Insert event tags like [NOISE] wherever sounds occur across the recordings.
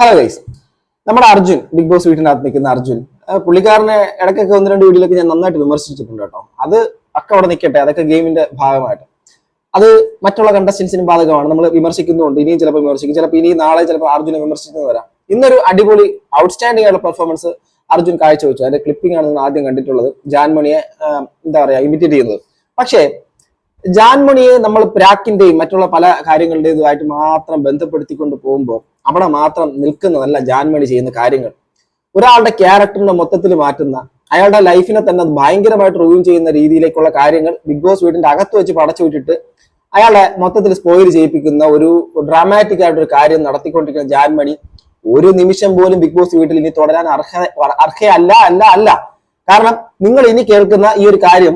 Hello guys നമ്മുടെ Arjun big boss വീട്ടിനകത്ത് നിൽക്കുന്ന അർജുൻ. പുള്ളിക്കാരനെ ഇടയ്ക്കൊക്കെ ഒന്ന് രണ്ട് വീഡിയോയിലൊക്കെ ഞാൻ നന്നായിട്ട് വിമർശിച്ചിട്ടുണ്ട് കേട്ടോ. അത് ഒക്കെ അവിടെ നിൽക്കട്ടെ. അതൊക്കെ ഗെയിമിന്റെ ഭാഗമായിട്ട്. അത് മറ്റുള്ള കണ്ടസ്റ്റൻസിനും ബാധകമാണ്. നമ്മൾ വിമർശിക്കുന്നുണ്ട്. ഇനിയും ചിലപ്പോൾ വിമർശിക്കും. ചിലപ്പോൾ ഇനി നാളെ ചിലപ്പോൾ അർജുനെ വിമർശിക്കുന്നത് വരാം. ഇന്നൊരു അടിപൊളി ഔട്ട്സ്റ്റാൻഡിംഗ് ആയിട്ടുള്ള പെർഫോമൻസ് അർജുൻ കാഴ്ചവെച്ചു. അതിന്റെ ക്ലിപ്പിംഗ് ആണ് നിങ്ങൾ ആദ്യം കണ്ടിട്ടുള്ളത്. ജാൻമണിയെ എന്താ പറയാ ഇമിറ്റേറ്റ് ചെയ്യുന്നത്. പക്ഷേ ജാൻമണിയെ നമ്മൾ പ്രാക്കിന്റെയും മറ്റുള്ള പല കാര്യങ്ങളുടേതുമായിട്ട് മാത്രം ബന്ധപ്പെടുത്തിക്കൊണ്ട് പോകുമ്പോൾ അവിടെ മാത്രം നിൽക്കുന്നതല്ല ജാൻമണി ചെയ്യുന്ന കാര്യങ്ങൾ. ഒരാളുടെ ക്യാരക്ടറിനെ മൊത്തത്തിൽ മാറ്റുന്ന അയാളുടെ ലൈഫിനെ തന്നെ ഭയങ്കരമായിട്ട് റിവ്യൂ ചെയ്യുന്ന രീതിയിലേക്കുള്ള കാര്യങ്ങൾ ബിഗ് ബോസ് വീടിന്റെ അകത്ത് വെച്ച് പടച്ചു വിട്ടിട്ട് അയാളെ മൊത്തത്തിൽ സ്പോയിൽ ചെയ്യിപ്പിക്കുന്ന ഒരു ഡ്രാമാറ്റിക് ആയിട്ടൊരു കാര്യം നടത്തിക്കൊണ്ടിരിക്കുന്ന ജാൻമണി ഒരു നിമിഷം പോലും ബിഗ് ബോസ് വീട്ടിൽ ഇനി തുടരാൻ അർഹ അർഹയല്ല അല്ല അല്ല. കാരണം നിങ്ങൾ ഇനി കേൾക്കുന്ന ഈ ഒരു കാര്യം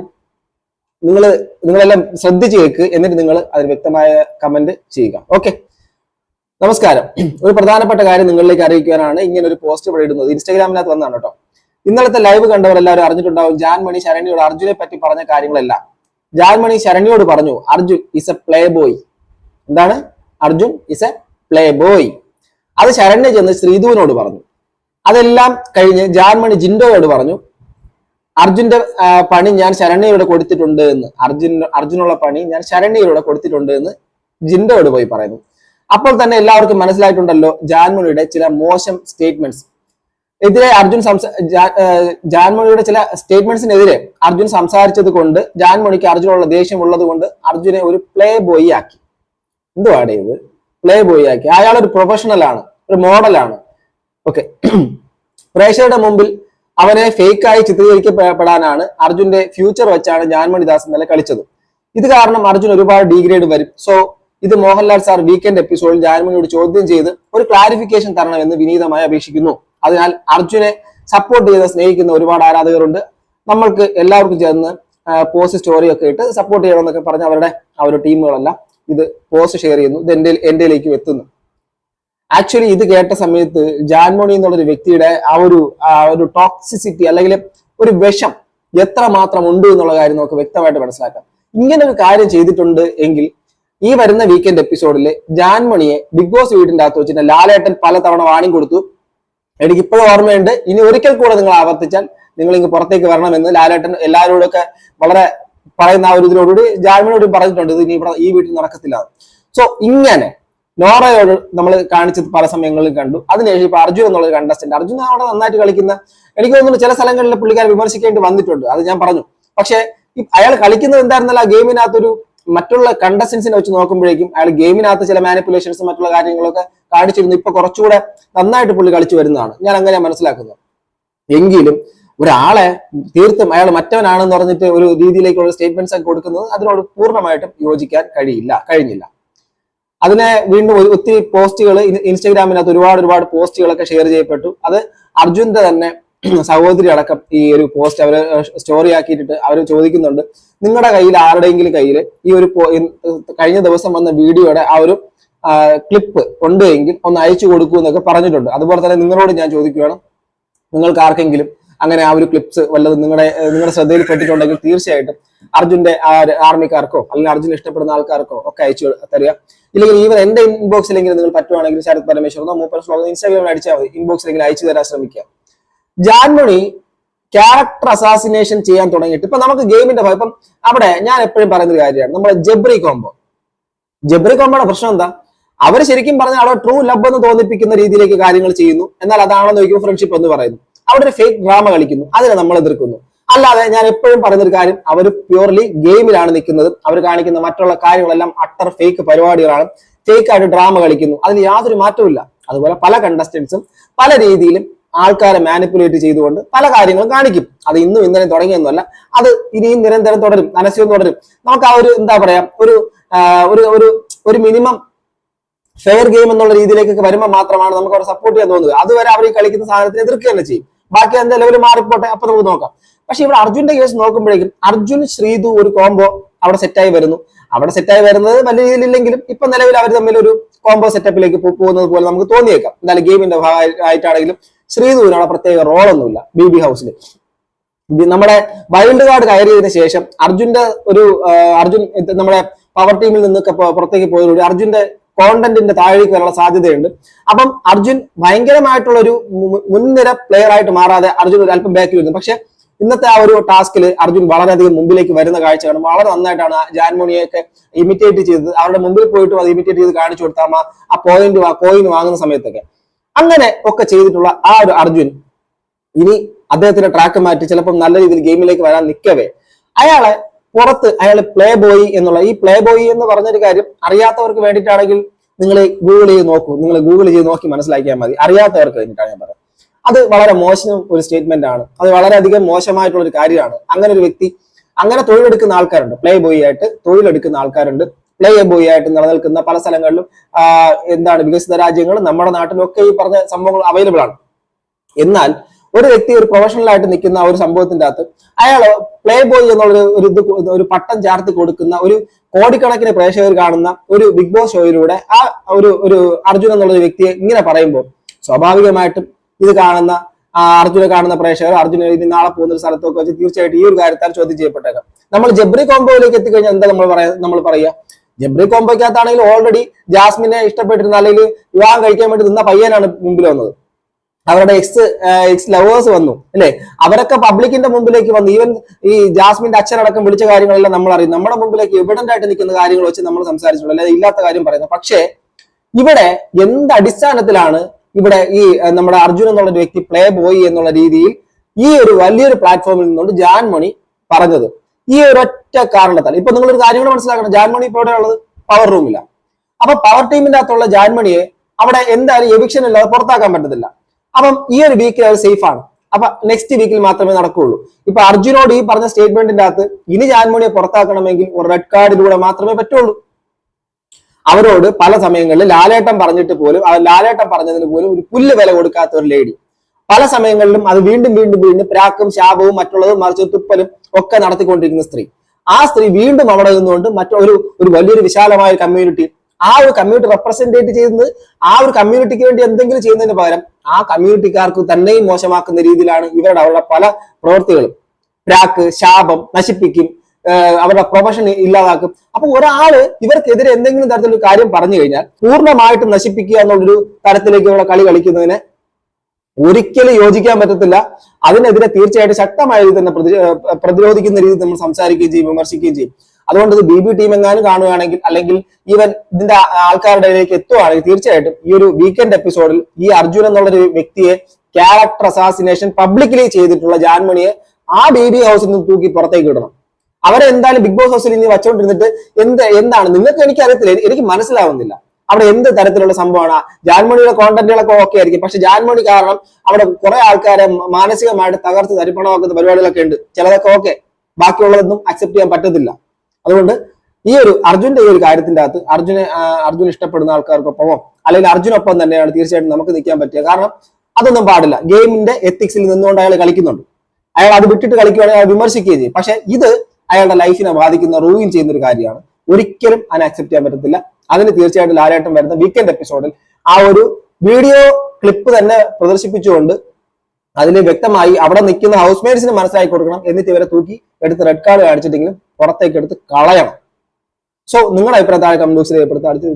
നിങ്ങൾ നിങ്ങളെല്ലാം ശ്രദ്ധിച്ച് കേൾക്ക് എന്നിട്ട് നിങ്ങൾ അതിന് വ്യക്തമായ കമന്റ് ചെയ്യുക. ഓക്കെ നമസ്കാരം. ഒരു പ്രധാനപ്പെട്ട കാര്യം നിങ്ങളിലേക്ക് അറിയിക്കാനാണ് ഇങ്ങനെ ഒരു പോസ്റ്റ് ഇവിടെ ഇടുന്നത്. ഇൻസ്റ്റാഗ്രാമിനകത്ത് വന്നാണ് കേട്ടോ. ഇന്നലത്തെ ലൈവ് കണ്ടവരെല്ലാവരും അറിഞ്ഞിട്ടുണ്ടാവും ജാൻമണി ശരണ്യോട് അർജുനെ പറ്റി പറഞ്ഞ കാര്യങ്ങളെല്ലാം. ജാൻമണി ശരണ്യോട് പറഞ്ഞു Arjun is a play boy എന്താണ്? Arjun is a play boy അത് ശരണ്യ ചെന്ന് ശ്രീധുവിനോട് പറഞ്ഞു. അതെല്ലാം കഴിഞ്ഞ് ജാൻമണി ജിൻഡോയോട് പറഞ്ഞു അർജുന്റെ പണി ഞാൻ ശരണ്യയുടെ കൊടുത്തിട്ടുണ്ട് എന്ന്. അർജുൻ അർജുനുള്ള പണി ഞാൻ ശരണ്യയുടെ കൊടുത്തിട്ടുണ്ട് എന്ന് ജിൻഡോട് പോയി പറയുന്നു. അപ്പോൾ തന്നെ എല്ലാവർക്കും മനസ്സിലായിട്ടുണ്ടല്ലോ ജാൻമണിയുടെ ചില മോശം സ്റ്റേറ്റ്മെന്റ്സ് എതിരെ അർജുൻ സംസാ ചില സ്റ്റേറ്റ്മെന്റ്സിനെതിരെ അർജുൻ സംസാരിച്ചത് കൊണ്ട് ജാൻമണിക്ക് അർജുനുള്ള ദേഷ്യം ഉള്ളത് കൊണ്ട് അർജുനെ ഒരു പ്ലേ ബോയി ആക്കി. എന്തുവാടേ ഇത്? പ്ലേ ബോയി ആക്കി. അയാൾ ഒരു പ്രൊഫഷണൽ ആണ് ഒരു മോഡലാണ് ഓക്കെ [CLEARS THROAT] പ്രേക്ഷകരുടെ മുമ്പിൽ അവനെ ഫേക്കായി ചിത്രീകരിക്കപ്പെടാനാണ് അർജുന്റെ ഫ്യൂച്ചർ വെച്ചാണ് ജാൻമണി ദാസ് ഇന്നലെ കളിച്ചത്. ഇത് കാരണം അർജുൻ ഒരുപാട് ഡീഗ്രേഡ് വരും. സോ ഇത് മോഹൻലാൽ സാർ വീക്കെൻഡ് എപ്പിസോഡിൽ ജാൻമണിയോട് ചോദ്യം ചെയ്ത് ഒരു ക്ലാരിഫിക്കേഷൻ തരണമെന്ന് വിനീതമായി അപേക്ഷിക്കുന്നു. അതിനാൽ അർജുനെ സപ്പോർട്ട് ചെയ്ത് സ്നേഹിക്കുന്ന ഒരുപാട് ആരാധകരുണ്ട്. നമ്മൾക്ക് എല്ലാവർക്കും ചേർന്ന് പോസ്റ്റ് സ്റ്റോറി ഒക്കെ ഇട്ട് സപ്പോർട്ട് ചെയ്യണമെന്നൊക്കെ പറഞ്ഞ് അവരുടെ ആ ഒരു ടീമുകളെല്ലാം ഇത് പോസ്റ്റ് ഷെയർ ചെയ്യുന്നു. ഇത് എന്റെ എന്റെയിലേക്കും എത്തുന്നു. ആക്ച്വലി ഇത് കേട്ട സമയത്ത് ജാൻമോണി എന്നുള്ള ഒരു വ്യക്തിയുടെ ആ ഒരു ആ ഒരു ടോക്സിസിറ്റി അല്ലെങ്കിൽ ഒരു വിഷം എത്ര മാത്രം ഉണ്ട് എന്നുള്ള കാര്യം നമുക്ക് വ്യക്തമായിട്ട് മനസ്സിലാക്കാം. ഇങ്ങനെ ഒരു കാര്യം ചെയ്തിട്ടുണ്ട് എങ്കിൽ ഈ വരുന്ന വീക്കെൻഡ് എപ്പിസോഡിൽ ജാൻമണിയെ ബിഗ് ബോസ് വീടിന്റെ അകത്ത് വെച്ചിട്ട് ലാലേട്ടൻ പലതവണ വാണി കൊടുത്തു. എനിക്ക് ഇപ്പോഴും ഓർമ്മയുണ്ട്. ഇനി ഒരിക്കൽ കൂടെ നിങ്ങൾ ആവർത്തിച്ചാൽ നിങ്ങൾ ഇങ്ങ് പുറത്തേക്ക് വരണമെന്ന് ലാലേട്ടൻ എല്ലാവരോടൊക്കെ വളരെ പറയുന്ന ആ ഒരു ഇതിനോടുകൂടി ജാൻമണിയോടും പറഞ്ഞിട്ടുണ്ട്. ഇത് ഇനി ഇവിടെ ഈ വീട്ടിൽ നടക്കത്തില്ല. സോ ഇങ്ങനെ നോറയോട് നമ്മൾ കാണിച്ചത് പല സമയങ്ങളിലും കണ്ടു. അതിനുശേഷം ഇപ്പൊ അർജുൻ എന്നുള്ള കണ്ടസ്റ്റന്റ് അർജുൻ അവിടെ നന്നായിട്ട് കളിക്കുന്ന എനിക്ക് തോന്നുന്നു ചില സ്ഥലങ്ങളിൽ പുള്ളിക്കാരെ വിമർശിക്കേണ്ടി വന്നിട്ടുണ്ട്. അത് ഞാൻ പറഞ്ഞു. പക്ഷെ അയാൾ കളിക്കുന്നത് എന്തായിരുന്നല്ല ആ ഗെയിമിനകത്തൊരു മറ്റുള്ള കണ്ടസ്റ്റൻസിനെ വെച്ച് നോക്കുമ്പോഴേക്കും അയാൾ ഗെയിമിനകത്ത് ചില മാനിപ്പുലേഷൻസ് മറ്റുള്ള കാര്യങ്ങളൊക്കെ കാണിച്ചിരുന്നു. ഇപ്പൊ കുറച്ചുകൂടെ നന്നായിട്ട് പുള്ളി കളിച്ചു വരുന്നതാണ്. ഞാൻ അങ്ങനെ മനസ്സിലാക്കുന്നത് എങ്കിലും ഒരാളെ തീർത്തും അയാൾ മറ്റവനാണെന്ന് പറഞ്ഞിട്ട് ഒരു രീതിയിലേക്കുള്ള സ്റ്റേറ്റ്മെന്റ്സ് ഒക്കെ കൊടുക്കുന്നത് അതിനോട് പൂർണമായിട്ടും യോജിക്കാൻ കഴിയില്ല കഴിഞ്ഞില്ല. അതിനെ വീണ്ടും ഒത്തിരി പോസ്റ്റുകൾ ഇൻസ്റ്റാഗ്രാമിനകത്ത് ഒരുപാട് ഒരുപാട് പോസ്റ്റുകളൊക്കെ ഷെയർ ചെയ്യപ്പെട്ടു. അത് അർജുന്റെ തന്നെ [CLEARS THROAT] സഹോദരി അടക്കം ഈ ഒരു പോസ്റ്റ് അവർ സ്റ്റോറി ആക്കിയിട്ടിട്ട് അവർ ചോദിക്കുന്നുണ്ട്. നിങ്ങളുടെ കയ്യിൽ ആരുടെയെങ്കിലും കയ്യിൽ ഈ ഒരു കഴിഞ്ഞ ദിവസം വന്ന വീഡിയോയുടെ ആ ഒരു ക്ലിപ്പ് ഉണ്ട് എങ്കിൽ ഒന്ന് അയച്ചു കൊടുക്കൂ എന്നൊക്കെ പറഞ്ഞിട്ടുണ്ട്. അതുപോലെ തന്നെ നിങ്ങളോട് ഞാൻ ചോദിക്കുകയാണ്. നിങ്ങൾക്ക് ആർക്കെങ്കിലും അങ്ങനെ ആ ഒരു ക്ലിപ്സ് വല്ലതും നിങ്ങളുടെ നിങ്ങളുടെ ശ്രദ്ധയിൽ പെട്ടിട്ടുണ്ടെങ്കിൽ തീർച്ചയായിട്ടും അർജുന്റെ ആർമിക്കാർക്കോ അല്ലെങ്കിൽ അർജുൻ ഇഷ്ടപ്പെടുന്ന ആൾക്കാർക്കോ ഒക്കെ അയച്ചു തരിക. ഇല്ലെങ്കിൽ ഈവൻ എന്റെ ഇൻബോക്സിലെങ്കിലും നിങ്ങൾ പറ്റുവാണെങ്കിൽ ശരത് പരമേശ്വരനോ മൂപ്പർ സ്ലോഗോ ഇൻസ്റ്റാഗ്രാമിൽ അടിച്ചാൽ മതി. ഇൻബോക്സിലെങ്കിലും അയച്ചു തരാൻ ശ്രമിക്കുക. ജാൻമണി ക്യാരക്ടർ അസാസിനേഷൻ ചെയ്യാൻ തുടങ്ങിയിട്ട് ഇപ്പൊ നമുക്ക് ഗെയിമിന്റെ ഇപ്പം അവിടെ ഞാൻ എപ്പോഴും പറയുന്ന ഒരു കാര്യമാണ്. നമ്മുടെ ജബ്രി കോംബോ ജബ്രി കോംബോയുടെ പ്രശ്നം എന്താ? അവർ ശരിക്കും പറഞ്ഞാൽ അവിടെ ട്രൂ ലബ് എന്ന് തോന്നിപ്പിക്കുന്ന രീതിയിലേക്ക് കാര്യങ്ങൾ ചെയ്യുന്നു. എന്നാൽ അതാണെന്ന് ചോദിക്കുമ്പോൾ ഫ്രണ്ട്ഷിപ്പ് എന്ന് പറയുന്നു. അവിടെ ഒരു ഫേക്ക് ഡ്രാമ കളിക്കുന്നു. അതിനെ നമ്മൾ എതിർക്കുന്നു. അല്ലാതെ ഞാൻ എപ്പോഴും പറയുന്നൊരു കാര്യം അവർ പ്യുവർലി ഗെയിമിലാണ് നിൽക്കുന്നത്. അവർ കാണിക്കുന്ന മറ്റുള്ള കാര്യങ്ങളെല്ലാം അട്ടർ ഫേക്ക് പരിപാടികളാണ്. ഫേക്ക് ആയിട്ട് ഡ്രാമ കളിക്കുന്നു. അതിന് യാതൊരു മാറ്റവും അതുപോലെ പല കണ്ടസ്റ്റൻസും പല രീതിയിലും ആൾക്കാരെ മാനിപ്പുലേറ്റ് ചെയ്തുകൊണ്ട് പല കാര്യങ്ങളും കാണിക്കും. അത് ഇന്നും ഇന്നലെ തുടങ്ങിയൊന്നുമല്ല. അത് ഇനിയും നിരന്തരം തുടരും. അനസ്യവും തുടരും. നമുക്ക് ആ ഒരു എന്താ പറയാ ഒരു ഒരു ഒരു മിനിമം ഫെയർ ഗെയിം എന്നുള്ള രീതിയിലേക്കൊക്കെ വരുമ്പോൾ മാത്രമാണ് നമുക്ക് അവരെ സപ്പോർട്ട് ചെയ്യാൻ തോന്നുന്നത് അതുവരെ അവർ ഈ കളിക്കുന്ന സാധനത്തിന് എതിർക്കുക തന്നെ ചെയ്യും. ബാക്കി എന്താ ലെവൽ മാറിപ്പോട്ടെ? അപ്പൊ നമുക്ക് നോക്കാം. പക്ഷെ ഇവിടെ അർജുന്റെ കേസ് നോക്കുമ്പോഴേക്കും അർജുൻ ശ്രീതു ഒരു കോംബോ അവിടെ സെറ്റായി വരുന്നു. അവിടെ സെറ്റായി വരുന്നത് വലിയ രീതിയിലില്ലെങ്കിലും ഇപ്പൊ നിലവിൽ അവർ തമ്മിൽ ഒരു കോംബോ സെറ്റപ്പിലേക്ക് പോകുന്നത് പോലെ നമുക്ക് തോന്നിയേക്കാം. എന്തായാലും ഗെയിമിന്റെ ഭാഗമായിട്ടാണെങ്കിലും ശ്രീതുവിന് അവിടെ പ്രത്യേക റോളൊന്നുമില്ല ബി ബി ഹൗസിൽ നമ്മുടെ വൈൽഡ് കാർഡ് കയറിയതിനു ശേഷം അർജുന്റെ ഒരു അർജുൻ നമ്മുടെ പവർ ടീമിൽ നിന്നൊക്കെ പുറത്തേക്ക് പോയതോടെ അർജുന്റെ കോണ്ടന്റിന്റെ താഴേക്ക് വരാനുള്ള സാധ്യതയുണ്ട്. അപ്പം അർജുൻ ഭയങ്കരമായിട്ടുള്ള ഒരു മുൻനിര പ്ലെയർ ആയിട്ട് മാറാതെ അർജുൻ ഒരു അല്പം ബാക്കിൽ വരുന്നു. പക്ഷെ ഇന്നത്തെ ആ ഒരു ടാസ്കിൽ അർജുൻ വളരെയധികം മുമ്പിലേക്ക് വരുന്ന കാഴ്ചയാണ്. വളരെ നന്നായിട്ടാണ് ജാൻമോണിയൊക്കെ ഇമിറ്റേറ്റ് ചെയ്തത്. അവരുടെ മുമ്പിൽ പോയിട്ട് അത് ഇമിറ്റേറ്റ് ചെയ്ത് കാണിച്ചു കൊടുത്താൽ ആ പോയിന്റ് കോയിൻ വാങ്ങുന്ന സമയത്തൊക്കെ. അങ്ങനെ ഒക്കെ ചെയ്തിട്ടുള്ള ആ ഒരു അർജുൻ ഇനി അദ്ദേഹത്തിന്റെ ട്രാക്ക് മാറ്റി ചിലപ്പോൾ നല്ല രീതിയിൽ ഗെയിമിലേക്ക് വരാൻ നിൽക്കവേ അയാളെ പുറത്ത് അയാൾ പ്ലേ ബോയ് എന്നുള്ള ഈ പ്ലേ ബോയ് എന്ന് പറഞ്ഞൊരു കാര്യം അറിയാത്തവർക്ക് വേണ്ടിയിട്ടാണെങ്കിൽ നിങ്ങൾ ഗൂഗിൾ ചെയ്ത് നോക്കൂ. നിങ്ങൾ ഗൂഗിൾ ചെയ്ത് നോക്കി മനസ്സിലാക്കിയാൽ മതി. അറിയാത്തവർക്ക് വേണ്ടിയിട്ടാണ് ഞാൻ പറയുന്നത്. അത് വളരെ മോശം ഒരു സ്റ്റേറ്റ്മെന്റ് ആണ്. അത് വളരെയധികം മോശമായിട്ടുള്ള ഒരു കാര്യമാണ്. അങ്ങനെ ഒരു വ്യക്തി അങ്ങനെ തൊഴിലെടുക്കുന്ന ആൾക്കാരുണ്ട്. പ്ലേ ബോയ് ആയിട്ട് തൊഴിലെടുക്കുന്ന ആൾക്കാരുണ്ട്. പ്ലേ ബോയ് ആയിട്ട് നിലനിൽക്കുന്ന പല സ്ഥലങ്ങളിലും എന്താണ് വികസിത രാജ്യങ്ങളും നമ്മുടെ നാട്ടിലൊക്കെ ഈ പറഞ്ഞ സംഭവങ്ങൾ അവൈലബിൾ ആണ്. എന്നാൽ ഒരു വ്യക്തി ഒരു പ്രൊഫഷണൽ ആയിട്ട് നിൽക്കുന്ന ഒരു സംഭവത്തിന്റെ അകത്ത് അയാൾ പ്ലേ ബോയ് എന്നുള്ള ഒരു- ഇത് ഒരു പട്ടം ചാർത്തി കൊടുക്കുന്ന ഒരു കോടിക്കണക്കിന് പ്രേക്ഷകർ കാണുന്ന ഒരു ബിഗ് ബോസ് ഷോയിലൂടെ ആ ഒരു ഒരു അർജുൻ എന്നുള്ള വ്യക്തിയെ ഇങ്ങനെ പറയുമ്പോൾ സ്വാഭാവികമായിട്ടും ഇത് കാണുന്ന ആ അർജുനെ കാണുന്ന പ്രേക്ഷകർ അർജുന ഇനി നാളെ പോകുന്ന ഒരു സ്ഥലത്തൊക്കെ വെച്ച് തീർച്ചയായിട്ടും ഈ ഒരു കാര്യത്താൽ ചോദ്യം ചെയ്യപ്പെട്ടേക്കാം. നമ്മൾ ജബ്രി കോംബോയിലേക്ക് എത്തിക്കഴിഞ്ഞാൽ എന്താ നമ്മൾ പറയാ നമ്മൾ പറയുക? ജബ്രി കോംബോയ്ക്കകത്താണെങ്കിൽ ഓൾറെഡി ജാസ്മിനെ ഇഷ്ടപ്പെട്ടിരുന്ന അല്ലെങ്കിൽ വിവാഹം കഴിക്കാൻ വേണ്ടി നിന്ന പയ്യനാണ് മുമ്പിൽ വന്നത്. അവരുടെ എക്സ് എക്സ് ലവേഴ്സ് വന്നു അല്ലെ? അവരൊക്കെ പബ്ലിക്കിന്റെ മുമ്പിലേക്ക് വന്നു. ഈവൻ ഈ ജാസ്മിന്റെ അച്ഛനടക്കം വിളിച്ച കാര്യങ്ങളെല്ലാം നമ്മൾ അറിയും നമ്മുടെ മുമ്പിലേക്ക് എവിഡന്റ് ആയിട്ട് നിൽക്കുന്ന കാര്യങ്ങൾ വെച്ച് നമ്മൾ സംസാരിച്ചിട്ടുള്ളൂ. അല്ലെ ഇല്ലാത്ത കാര്യം പറയുന്നത് പക്ഷേ ഇവിടെ എന്ത് അടിസ്ഥാനത്തിലാണ് ഇവിടെ ഈ നമ്മുടെ അർജുൻ എന്നുള്ള ഒരു വ്യക്തി പ്ലേ ബോയ് എന്നുള്ള രീതിയിൽ ഈ ഒരു വലിയൊരു പ്ലാറ്റ്ഫോമിൽ നിന്നുകൊണ്ട് ജാൻമണി പറഞ്ഞത്. ഈ ഒരൊറ്റ കാരണത്താൽ. ഇപ്പൊ നിങ്ങളൊരു ഒരു കാര്യങ്ങൾ മനസ്സിലാക്കണം. ജാൻമണി ഇപ്പോൾ ഉള്ളത്? പവർ റൂമില്ല അപ്പൊ പവർ ടീമിന്റെ അകത്തുള്ള ജാൻമണിയെ അവിടെ എന്തായാലും എവിക്ഷൻ ഇല്ലാതെ പുറത്താക്കാൻ പറ്റത്തില്ല. അപ്പം ഈ ഒരു വീക്കിൽ അവർ സേഫ് ആണ്. അപ്പൊ നെക്സ്റ്റ് വീക്കിൽ മാത്രമേ നടക്കുകയുള്ളൂ ഇപ്പൊ അർജുനോട് ഈ പറഞ്ഞ സ്റ്റേറ്റ്മെന്റിന്റെ അകത്ത് ഇനി ജാൻമോണിയെ പുറത്താക്കണമെങ്കിൽ ഒരു റെഡ് കാർഡിലൂടെ മാത്രമേ പറ്റുള്ളൂ. അവരോട് പല സമയങ്ങളിൽ ലാലേട്ടം പറഞ്ഞിട്ട് പോലും ആ ലാലേട്ടം പറഞ്ഞതിന് പോലും ഒരു പുല്ല് വില കൊടുക്കാത്ത ഒരു ലേഡി പല സമയങ്ങളിലും അത് വീണ്ടും വീണ്ടും വീണ്ടും പ്രാക്കും ശാപവും മറ്റുള്ളതും മറിച്ച് തുപ്പലും ഒക്കെ നടത്തിക്കൊണ്ടിരിക്കുന്ന സ്ത്രീ. ആ സ്ത്രീ വീണ്ടും അവിടെ നിന്നുകൊണ്ട് മറ്റൊരു ഒരു വലിയൊരു വിശാലമായ കമ്മ്യൂണിറ്റി ആ ഒരു കമ്മ്യൂണിറ്റി റെപ്രസെന്റേറ്റ് ചെയ്യുന്നത് ആ ഒരു കമ്മ്യൂണിറ്റിക്ക് വേണ്ടി എന്തെങ്കിലും ചെയ്യുന്നതിന് പകരം ആ കമ്മ്യൂണിറ്റിക്കാർക്ക് തന്നെയും മോശമാക്കുന്ന രീതിയിലാണ് ഇവരുടെ അവരുടെ പല പ്രവൃത്തികളും പ്രാക്ക് ശാപം നശിപ്പിക്കും അവരുടെ പ്രൊഫഷൻ ഇല്ലാതാക്കും. അപ്പൊ ഒരാൾ ഇവർക്കെതിരെ എന്തെങ്കിലും തരത്തിലൊരു കാര്യം പറഞ്ഞു കഴിഞ്ഞാൽ പൂർണമായിട്ടും നശിപ്പിക്കുക എന്നുള്ളൊരു തരത്തിലേക്ക് ഇവിടെ കളി കളിക്കുന്നതിന് ഒരിക്കലും യോജിക്കാൻ പറ്റത്തില്ല. അതിനെതിരെ തീർച്ചയായിട്ടും ശക്തമായ രീതി തന്നെ പ്രതിരോധിക്കുന്ന രീതിയിൽ നമ്മൾ സംസാരിക്കുകയും ചെയ്യും വിമർശിക്കുകയും ചെയ്യും. അതുകൊണ്ട് ഇത് ബി ബി ടീം എങ്ങാനും കാണുകയാണെങ്കിൽ അല്ലെങ്കിൽ ഈവൻ ഇതിന്റെ ആൾക്കാരുടെ ഇടയിലേക്ക് എത്തുവാണെങ്കിൽ തീർച്ചയായിട്ടും ഈ ഒരു വീക്കെൻഡ് എപ്പിസോഡിൽ ഈ അർജുൻ എന്നുള്ള ഒരു വ്യക്തിയെ ക്യാരക്ടർ അസാസിനേഷൻ പബ്ലിക്കലി ചെയ്തിട്ടുള്ള ജാൻമണിയെ ആ ബേബി ഹൗസിൽ നിന്ന് തൂക്കി പുറത്തേക്ക് ഇടണം അവരെ എന്തായാലും ബിഗ് ബോസ് ഹൗസിൽ ഇനി വെച്ചോണ്ടിരുന്നിട്ട് എന്ത് എന്താണ്? നിങ്ങൾക്ക് എനിക്ക് അറിയത്തില്ല എനിക്ക് മനസ്സിലാവുന്നില്ല. അവിടെ എന്ത് തരത്തിലുള്ള സംഭവമാണ്? ജാൻമണിയുടെ കോണ്ടന്റുകളൊക്കെ ഓക്കെ ആയിരിക്കും. പക്ഷെ ജാൻമണി കാരണം അവിടെ കുറെ ആൾക്കാരെ മാനസികമായിട്ട് തകർത്ത് തരിപ്പണമാക്കുന്ന പരിപാടികളൊക്കെ ഉണ്ട്. ചിലതൊക്കെ ഓക്കെ ബാക്കിയുള്ളതൊന്നും അക്സെപ്റ്റ് ചെയ്യാൻ പറ്റത്തില്ല. അതുകൊണ്ട് ഈ ഒരു അർജുന്റെ ഈ ഒരു കാര്യത്തിന്റെ അകത്ത് അർജുനെ അർജുൻ ഇഷ്ടപ്പെടുന്ന ആൾക്കാർക്കൊപ്പമോ അല്ലെങ്കിൽ അർജുനൊപ്പം തന്നെയാണ് തീർച്ചയായിട്ടും നമുക്ക് നിൽക്കാൻ പറ്റുക കാരണം അതൊന്നും പാടില്ല. ഗെയിമിന്റെ എത്തിക്സിൽ നിന്നുകൊണ്ട് അയാൾ കളിക്കുന്നുണ്ട്. അയാൾ അത് വിട്ടിട്ട് കളിക്കുകയാണെങ്കിൽ അയാൾ വിമർശിക്കുകയും ചെയ്യും. പക്ഷെ ഇത് അയാളുടെ ലൈഫിനെ ബാധിക്കുന്ന റൂയിൻ ചെയ്യുന്ന ഒരു കാര്യമാണ്. ഒരിക്കലും അതിനെ അക്സെപ്റ്റ് ചെയ്യാൻ പറ്റത്തില്ല. അതിന് തീർച്ചയായിട്ടും ലാലേട്ടം വരുന്ന വീക്കെൻഡ് എപ്പിസോഡിൽ ആ ഒരു വീഡിയോ ക്ലിപ്പ് തന്നെ പ്രദർശിപ്പിച്ചുകൊണ്ട് അതിൽ വ്യക്തമായി അവിടെ നിൽക്കുന്ന ഹൗസ് മേറ്റ്സിന് മനസ്സിലാക്കി കൊടുക്കണം. എന്നിട്ട് ഇവരെ തൂക്കി എടുത്ത് റെഡ് കാർഡ് കാണിച്ചിട്ടെങ്കിലും പുറത്തേക്ക് എടുത്ത് കളയണം. സോ നിങ്ങളുടെ അഭിപ്രായം കമന്റ് ബോക്സിൽ രേഖപ്പെടുത്താൻ അടുത്ത